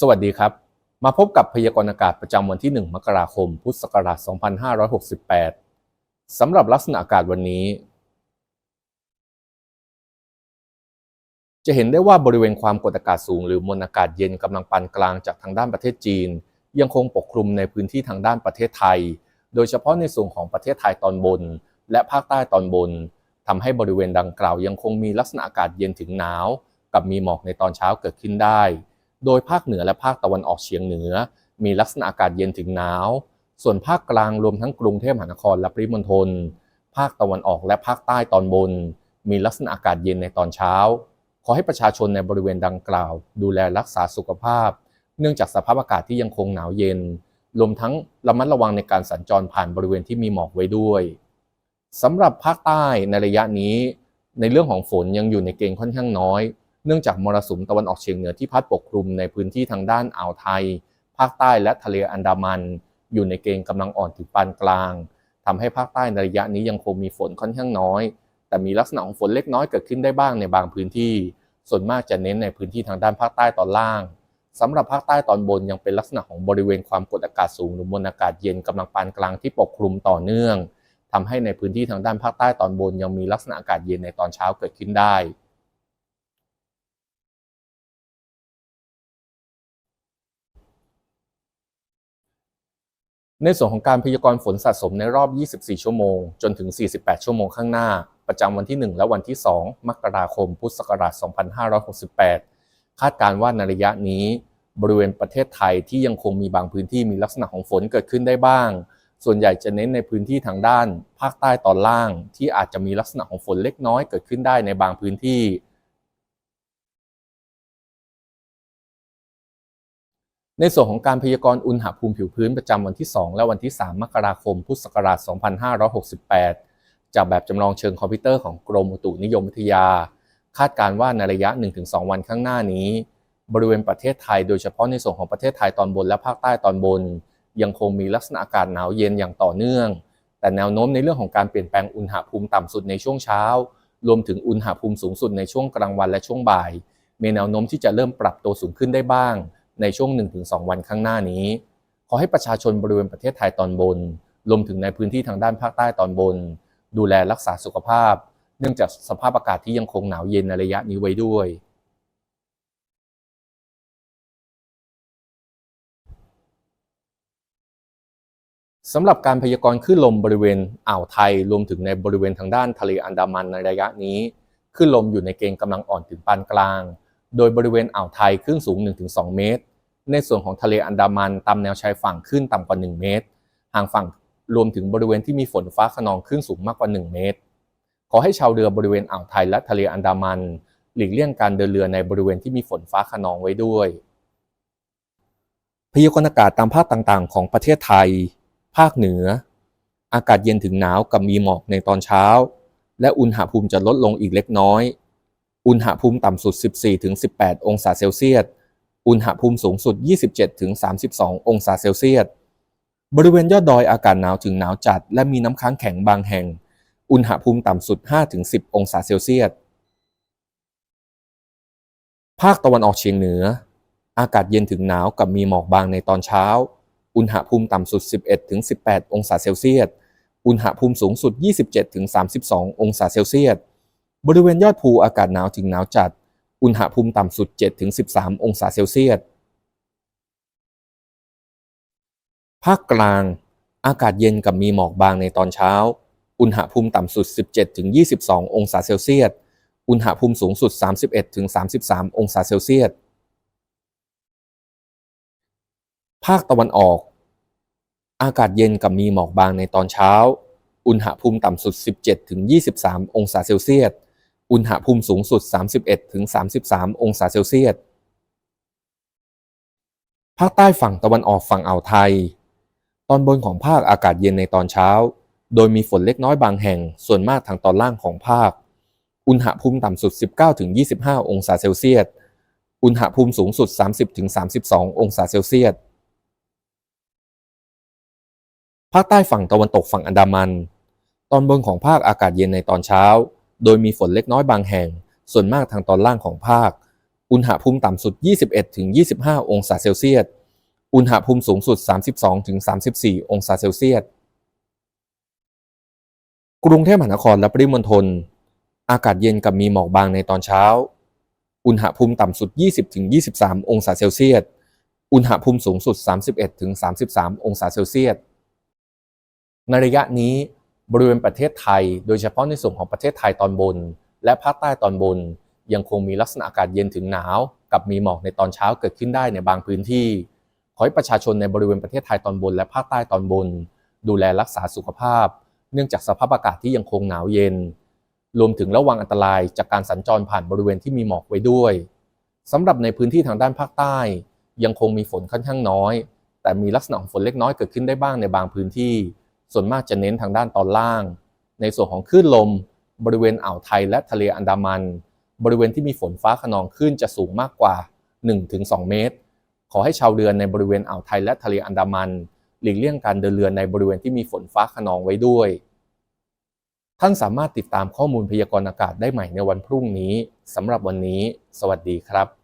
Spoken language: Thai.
สวัสดีครับ มาพบกับพยากรณ์อากาศประจำวันที่ 1 มกราคม พุทธศักราช 2568 สำหรับลักษณะอากาศวันนี้ จะเห็นได้ว่าบริเวณความกดอากาศสูง หรือมวลอากาศเย็นกำลังปานกลางจากทางด้านประเทศจีน ยังคงปกคลุมในพื้นที่ทางด้านประเทศไทย โดยเฉพาะในส่วนของประเทศไทยตอนบน และภาคใต้ตอนบนทำให้บริเวณดังกล่าวยังคงมีลักษณะอากาศเย็นถึงหนาว กับมีหมอกในตอนเช้าเกิดขึ้นได้ โดยภาคเหนือและภาคตะวันออกเฉียงเหนือ มีลักษณะอากาศเย็นถึงหนาว ส่วนภาคกลางรวมทั้งกรุงเทพมหานครและปริมณฑล ภาคตะวันออกและภาคใต้ตอนบน มีลักษณะอากาศเย็นในตอนเช้า ขอให้ประชาชนในบริเวณดังกล่าว ดูแลรักษาสุขภาพ เนื่องจากสภาพอากาศที่ยังคงหนาวเย็น รวมทั้งระมัดระวังในการสัญจรผ่านบริเวณที่มีหมอกไว้ด้วยสำหรับภาคใต้ในระยะนี้ ในเรื่องของฝนยังอยู่ในเกณฑ์ค่อนข้างน้อย เนื่องจากมรสุมตะวันออกเฉียงเหนือที่พัดปกคลุมในพื้นที่ทางด้านอ่าวไทย ภาคใต้และทะเลอันดามัน อยู่ในเกณฑ์กำลังอ่อนถึงปานกลางทำให้ภาคใต้ในระยะนี้ยังคงมีฝนค่อนข้างน้อย แต่มีลักษณะของฝนเล็กน้อยเกิดขึ้นได้บ้างในบางพื้นที่ ส่วนมากจะเน้นในพื้นที่ทางด้านภาคใต้ตอนล่างสำหรับภาคใต้ตอนบนยังเป็นลักษณะของบริเวณความกดอากาศสูงหรือมวลอากาศเย็นกำลังปานกลางที่ปกคลุมต่อเนื่องทำให้ในพื้นที่ทางด้านภาคใต้ตอนบนยังมีลักษณะอากาศเย็นในตอนเช้าเกิดขึ้นได้ ในส่วนของการพยากรณ์ฝนสะสมในรอบ 24 ชั่วโมง จนถึง 48 ชั่วโมงข้างหน้า ประจำวันที่ 1 และวันที่ 2 มกราคม พุทธศักราช 2568 คาดการว่าในระยะนี้ บริเวณประเทศไทยที่ยังคงมีบางพื้นที่มีลักษณะของฝนเกิดขึ้นได้บ้าง ส่วนใหญ่จะเน้นในพื้นที่ทางด้าน ภาคใต้ตอนล่าง ที่อาจจะมีลักษณะของฝนเล็กน้อยเกิดขึ้นได้ในบางพื้นที่ ในส่วนของการพยากรณ์อุณหภูมิผิวพื้นประจำวันที่ 2 และวันที่ 3 มกราคม พุทธศักราช 2568 จากแบบจำลองเชิงคอมพิวเตอร์ของกรมอุตุนิยมวิทยา คาดการณ์ว่าในระยะ 1-2 วันข้างหน้านี้ บริเวณประเทศไทย โดยเฉพาะในส่วนของประเทศไทยตอนบนและภาคใต้ตอนบน ยังคงมีลักษณะอากาศหนาวเย็นอย่างต่อเนื่อง แต่แนวโน้มในเรื่องของการเปลี่ยนแปลงอุณหภูมิต่ำสุดในช่วงเช้า รวมถึงอุณหภูมิสูงสุดในช่วงกลางวันและช่วงบ่าย มีแนวโน้มที่จะเริ่มปรับตัวสูงขึ้นได้บ้าง ในช่วง 1-2 วันข้างหน้านี้ ขอให้ประชาชนบริเวณประเทศไทยตอนบนรวมถึงในพื้นที่ทางด้านภาคใต้ตอนบน ดูแลรักษาสุขภาพ เนื่องจากสภาพอากาศที่ยังคงหนาวเย็นในระยะนี้ไว้ด้วย สำหรับการพยากรณ์คลื่นลมบริเวณอ่าวไทย รวมถึงในบริเวณทางด้านทะเลอันดามันในระยะนี้คลื่นลมอยู่ในเกณฑ์กำลังอ่อนถึงปานกลาง โดยบริเวณอ่าวไทยคลื่นสูง 1-2 เมตร ในส่วนของทะเลอันดามันตามแนวชายฝั่งคลื่นต่ำกว่า 1 เมตร ห่างฝั่งรวมถึงบริเวณที่มีฝนฟ้าขนองคลื่นสูงมากกว่า 1 เมตร ขอให้ชาวเรือบริเวณอ่าวไทยและทะเลอันดามัน หลีกเลี่ยงการเดินเรือในบริเวณที่มีฝนฟ้าขนองไว้ด้วย พยากรณ์อากาศตามภาคต่างๆ ของประเทศไทย ภาคเหนือ อากาศเย็นถึงหนาวกับมีหมอกในตอนเช้า และอุณหภูมิจะลดลงอีกเล็กน้อย อุณหภูมิต่ำสุด 14-18 องศาเซลเซียส อุณหภูมิสูงสุด 27-32 องศาเซลเซียส บริเวณยอดดอยอากาศหนาวถึงหนาวจัด และมีน้ำค้างแข็งบางแห่ง อุณหภูมิต่ำสุด 5-10 องศาเซลเซียส ภาคตะวันออกเฉียงเหนือ อากาศเย็นถึงหนาวกับมีหมอกบางในตอนเช้า อุณหภูมิต่ำสุด 11-18 องศาเซลเซียส อุณหภูมิสูงสุด 27-32 องศาเซลเซียส บริเวณยอดภูอากาศหนาวถึงหนาวจัด อุณหภูมิต่ำสุด 7-13 องศาเซลเซียส ภาคกลาง อากาศเย็นกับมีหมอกบางในตอนเช้า อุณหภูมิต่ำสุด 17-22 องศาเซลเซียส อุณหภูมิสูงสุด 31-33 องศาเซลเซียส ภาคตะวันออก อากาศเย็นกับมีหมอกบางในตอนเช้าอุณหภูมิต่ำสุด 17-23 องศาเซลเซียส อุณหภูมิสูงสุด 31-33 องศาเซลเซียส ภาคใต้ฝั่งตะวันออกฝั่งอ่าวไทย ตอนบนของภาคอากาศเย็นในตอนเช้า โดยมีฝนเล็กน้อยบางแห่ง ส่วนมากทางตอนล่างของภาค อุณหภูมิต่ำสุด 19-25 องศาเซลเซียส อุณหภูมิสูงสุด 30-32 องศาเซลเซียส ภาคใต้ฝั่งตะวันตกฝั่งอันดามัน ตอนบนของภาคอากาศเย็นในตอนเช้า โดยมีฝนเล็กน้อยบางแห่ง ส่วนมากทางตอนล่างของภาค อุณหภูมิต่ำสุด 21-25 องศาเซลเซียส อุณหภูมิสูงสุด 32-34 องศาเซลเซียส กรุงเทพมหานครและปริมณฑล อากาศเย็นกับมีหมอกบางในตอนเช้า อุณหภูมิต่ำสุด 20-23 องศาเซลเซียส อุณหภูมิสูงสุด 31-33 องศาเซลเซียส ในระยะนี้ บริเวณประเทศไทย โดยเฉพาะในส่วนของประเทศไทยตอนบน และภาคใต้ตอนบน ยังคงมีลักษณะอากาศเย็นถึงหนาว กับมีหมอกในตอนเช้าเกิดขึ้นได้ในบางพื้นที่ ขอให้ประชาชนในบริเวณประเทศไทยตอนบน และภาคใต้ตอนบน ดูแลรักษาสุขภาพ เนื่องจากสภาพอากาศที่ยังคงหนาวเย็น รวมถึงระวังอันตรายจากการสัญจรผ่านบริเวณที่มีหมอกไว้ด้วยสำหรับในพื้นที่ทางด้านภาคใต้ ยังคงมีฝนค่อนข้างน้อย แต่มีลักษณะของฝนเล็กน้อยเกิดขึ้นได้บ้างในบางพื้นที่ ส่วนมากจะเน้นทางด้านตอนล่าง ในส่วนของคลื่นลม บริเวณอ่าวไทยและทะเลอันดามัน บริเวณที่มีฝนฟ้าขนองคลื่นจะสูงมากกว่า 1-2 เมตร ขอให้ชาวเรือในบริเวณอ่าวไทยและทะเลอันดามัน หลีกเลี่ยงการเดินเรือในบริเวณที่มีฝนฟ้าขนองไว้ด้วย ท่านสามารถติดตามข้อมูลพยากรณ์อากาศได้ใหม่ในวันพรุ่งนี้สำหรับวันนี้ สวัสดีครับ